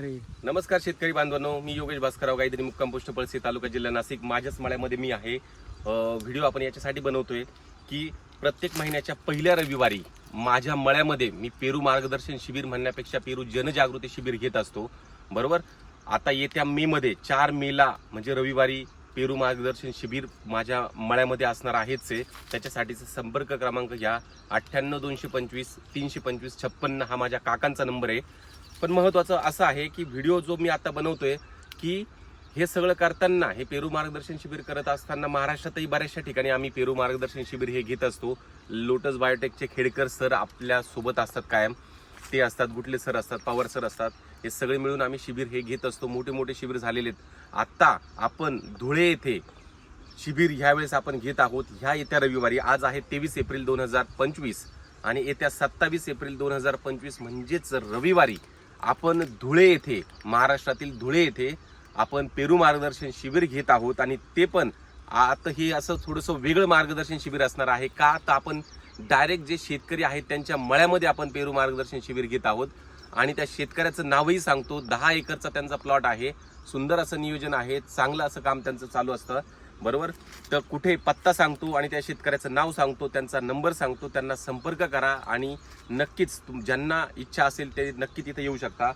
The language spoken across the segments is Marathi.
अरे नमस्कार शेतकरी बांधवांनो मी योगेश भास्करराव गायत्री मुक्काम पोस्ट पळसे तालुका जिल्हा नाशिक. माझ्याच मळ्यामध्ये मी आहे. व्हिडिओ आपण याच्यासाठी बनवतोय की प्रत्येक महिन्याच्या पहिल्या रविवारी माझ्या मळ्यामध्ये मी पेरू मार्गदर्शन शिबिर म्हणण्यापेक्षा पेरू जनजागृती शिबिर घेत असतो. बरोबर? आता येत्या मे मध्ये चार मेला म्हणजे रविवारी पेरू मार्गदर्शन शिबिर माझ्या मळ्यामध्ये असणार आहेच आहे. त्याच्यासाठीचा संपर्क क्रमांक घ्या. अठ्ठ्याण्णव दोनशे पंचवीस तीनशे पंचवीस छप्पन्न हा माझ्या काकांचा नंबर आहे. पण महत्त्वाचं असं आहे की व्हिडिओ जो मी आता बनवतोय की हे सगळं करताना हे पेरू मार्गदर्शन शिबिर करत असताना महाराष्ट्रातही बऱ्याचशा ठिकाणी आम्ही पेरू मार्गदर्शन शिबिर हे घेत असतो. लोटस बायोटेकचे खेडकर सर आपल्यासोबत असतात कायम. ते असतात गुटले सर असतात पवार सर असतात. हे सगळे मिळून आम्ही शिबिर हे घेत असतो. मोठे मोठे शिबिर झालेले आहेत. आत्ता आपण धुळे येथे शिबिर ह्यावेळेस आपण घेत आहोत. ह्या येत्या रविवारी आज आहे तेवीस एप्रिल दोन हजार पंचवीस आणि येत्या सत्तावीस एप्रिल दोन हजार पंचवीस म्हणजेच रविवारी आपण धुळे येथे महाराष्ट्रातील धुळे येथे आपण पेरू मार्गदर्शन शिबिर घेत आहोत आणि ते पण आता हे असं थोडंसं वेगळं मार्गदर्शन शिबिर असणार आहे का? तर आपण डायरेक्ट जे शेतकरी आहेत त्यांच्या मळ्यामध्ये आपण पेरू मार्गदर्शन शिबिर घेत आहोत. आणि त्या शेतकऱ्याचं नावही सांगतो. दहा एकरचा त्यांचा प्लॉट आहे. सुंदर असं नियोजन आहे. चांगलं असं काम त्यांचं चालू असतं. बरोबर? तर कुठे पत्ता सांगतो आणि त्या शेतकऱ्याचं नाव सांगतो त्यांचा नंबर सांगतो त्यांना संपर्क करा आणि नक्कीच तुम ज्यांना इच्छा असेल ते नक्की तिथे येऊ शकता.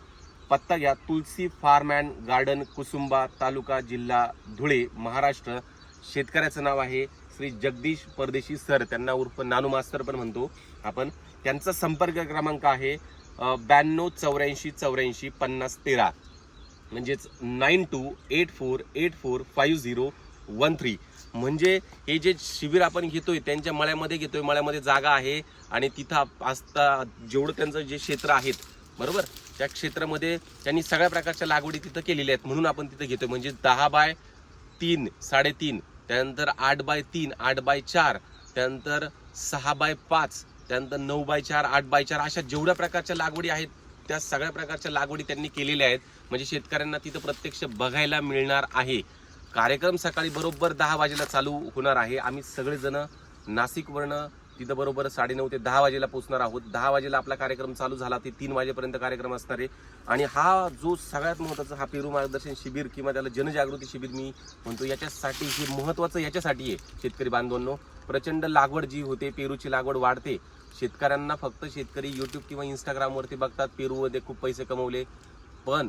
पत्ता घ्या Tulsi farm and garden Kusumba taluka जिल्हा धुळे महाराष्ट्र. शेतकऱ्याचं नाव आहे श्री जगदीश परदेशी सर. त्यांना उर्फ नानू मास्तर पण म्हणतो आपण. त्यांचा संपर्क क्रमांक आहे ब्याण्णव चौऱ्याऐंशी चौऱ्याऐंशी पन्नास तेरा. म्हणजेच nine two eight four eight four five zero one three. म्हणजे हे जे शिबिर आपण घेतोय त्यांच्या मळ्यामध्ये घेतोय मळ्यामध्ये जागा आहे आणि तिथं आप- असता जेवढं त्यांचं जे क्षेत्र आहेत बरोबर? त्या क्षेत्रामध्ये त्यांनी सगळ्या प्रकारच्या लागवडी तिथं केलेल्या आहेत म्हणून आपण तिथं घेतोय. म्हणजे दहा बाय तीन साडेतीन त्यानंतर आठ बाय तीन आठ बाय चार त्यानंतर सहा बाय पाच त्यानंतर नऊ बाय चार आठ बाय चार अशा जेवढ्या प्रकारच्या लागवडी आहेत त्या सगळ्या प्रकारच्या लागवडी त्यांनी केलेल्या आहेत. म्हणजे शेतकऱ्यांना तिथं प्रत्यक्ष बघायला मिळणार आहे. कार्यक्रम सकाळी बरोबर दहा वाजेला चालू होणार आहे. आम्ही सगळेजण नाशिकवरनं तिथं बरोबर साडेनऊ ते दहा वाजेला पोहोचणार आहोत. दहा वाजेला आपला कार्यक्रम चालू झाला ते तीन वाजेपर्यंत कार्यक्रम असणार आहे. आणि हा जो सगळ्यात महत्त्वाचा हा पेरू मार्गदर्शन शिबिर किंवा त्याला जनजागृती शिबिर मी म्हणतो याच्यासाठी हे महत्त्वाचं याच्यासाठी आहे शेतकरी बांधवांनो. प्रचंड लागवड जी होते पेरूची लागवड वाढते. शेतकऱ्यांना फक्त शेतकरी यूट्यूब किंवा इंस्टाग्रामवरती बघतात पेरूमध्ये खूप पैसे कमवले. पण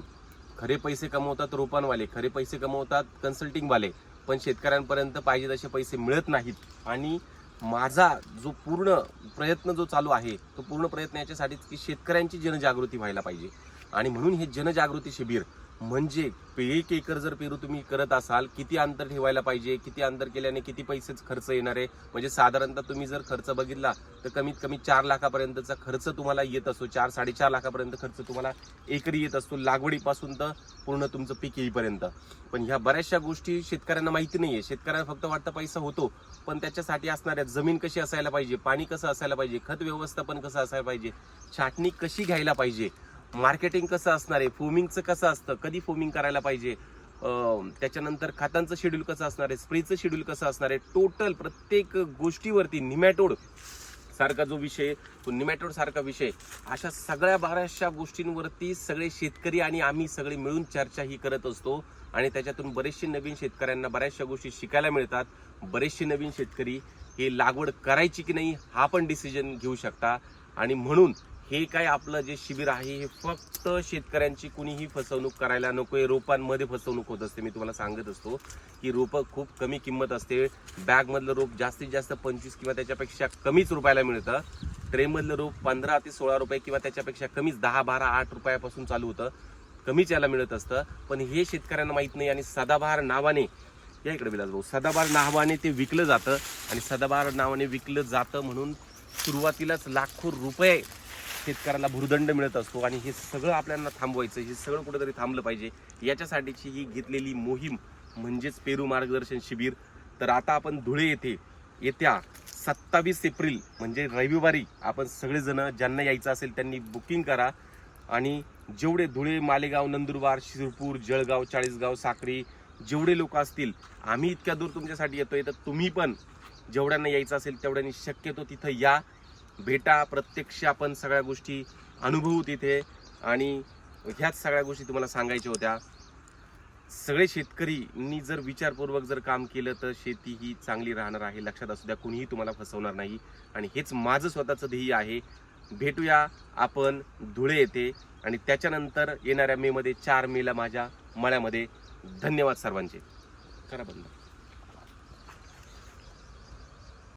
खरे पैसे कमवतात रोपांवाले खरे पैसे कमवतात कन्सल्टिंगवाले पण शेतकऱ्यांपर्यंत पाहिजे तसे पैसे मिळत नाहीत. आणि माझा जो पूर्ण प्रयत्न जो चालू आहे तो पूर्ण प्रयत्न याच्यासाठीच की शेतकऱ्यांची जनजागृती व्हायला पाहिजे. आणि म्हणून हे जनजागृती शिबिर म्हणजे पे- एक एकर जर पेरू तुम्ही करत असाल किती अंतर ठेवायला पाहिजे किती अंतर केल्याने किती पैसेच खर्च येणार आहे? म्हणजे साधारणतः तुम्ही जर खर्च बघितला तर कमीत कमी चार लाखापर्यंतचा खर्च तुम्हाला येत असतो. चार साडेचार लाखापर्यंत खर्च तुम्हाला एकरी येत असतो लागवडीपासून तर पूर्ण तुमचं पीक येईपर्यंत. पण ह्या बऱ्याचशा गोष्टी शेतकऱ्यांना माहिती आहे शेतकऱ्यांना फक्त वाटतं पैसा होतो पण त्याच्यासाठी असणाऱ्या जमीन कशी असायला पाहिजे पाणी कसं असायला पाहिजे खत व्यवस्थापन कसं असायला पाहिजे छाटणी कशी घ्यायला पाहिजे मार्केटिंग कसं असणार आहे? फोमिंगचं कसं असतं? कधी फोमिंग करायला पाहिजे? त्याच्यानंतर खतांचं शेड्यूल कसं असणार आहे? स्प्रेचं शेड्यूल कसं असणार आहे? टोटल प्रत्येक गोष्टीवरती निमॅटोड सारखा जो विषय तो निमॅटोड सारखा विषय अशा सगळ्या बऱ्याचशा गोष्टींवरती सगळे शेतकरी आणि आम्ही सगळे मिळून चर्चा ही करत असतो आणि त्याच्यातून बरेचसे नवीन शेतकऱ्यांना बऱ्याचशा गोष्टी शिकायला मिळतात. बरेचसे नवीन शेतकरी हे लागवड करायची की नाही हा पण डिसिजन घेऊ शकता. आणि म्हणून हे काय आपलं जे शिबिर आहे हे फक्त शेतकऱ्यांची कुणीही फसवणूक करायला नकोय रोपांमध्ये फसवणूक होत असते. मी तुम्हाला सांगत असतो की रोपं खूप कमी किंमत असते. बॅगमधलं रोप जास्तीत जास्त पंचवीस किंवा त्याच्यापेक्षा कमीच रुपयाला मिळतं. ट्रेमधलं रोप पंधरा ते सोळा रुपये किंवा त्याच्यापेक्षा कमीच दहा बारा आठ रुपयापासून चालू होतं. कमीच याला मिळत असतं. पण हे शेतकऱ्यांना माहीत नाही आणि सदाबहार नावाने या इकडे विलास भाऊ सदाबहार नावाने ते विकलं जातं आणि सदाबहार नावाने विकलं जातं म्हणून सुरुवातीलाच लाखो रुपये शेतकऱ्याला भुर्दंड मिळत असतो आणि हे सगळं आपल्याला थांबवायचं हे सगळं कुठेतरी थांबलं पाहिजे. याच्यासाठीची ही घेतलेली मोहीम म्हणजेच पेरू मार्गदर्शन शिबिर. तर आता आपण धुळे येथे येत्या सत्तावीस एप्रिल म्हणजे रविवारी आपण सगळेजण ज्यांना यायचं असेल त्यांनी बुकिंग करा. आणि जेवढे धुळे मालेगाव नंदुरबार शिरपूर जळगाव चाळीसगाव साक्री जेवढे लोक असतील आम्ही इतक्या दूर तुमच्यासाठी येतोय तर तुम्ही पण जेवढ्यांना यायचं असेल तेवढ्यांनी शक्यतो तिथं या. भेटा प्रत्यक्ष आपण सगळ्या गोष्टी अनुभवू तिथे आणि ह्याच सगळ्या गोष्टी तुम्हाला सांगायच्या होत्या. सगळे शेतकरींनी जर विचारपूर्वक जर काम केलं तर शेती ही चांगली राहणार आहे. लक्षात असू द्या कुणीही तुम्हाला फसवणार नाही. आणि हेच माझं स्वतःचं ध्येय आहे. भेटूया आपण धुळे येथे. आणि त्याच्यानंतर येणाऱ्या मेमध्ये चार मेला माझ्या मळ्यामध्ये. धन्यवाद सर्वांचे. करा बंद.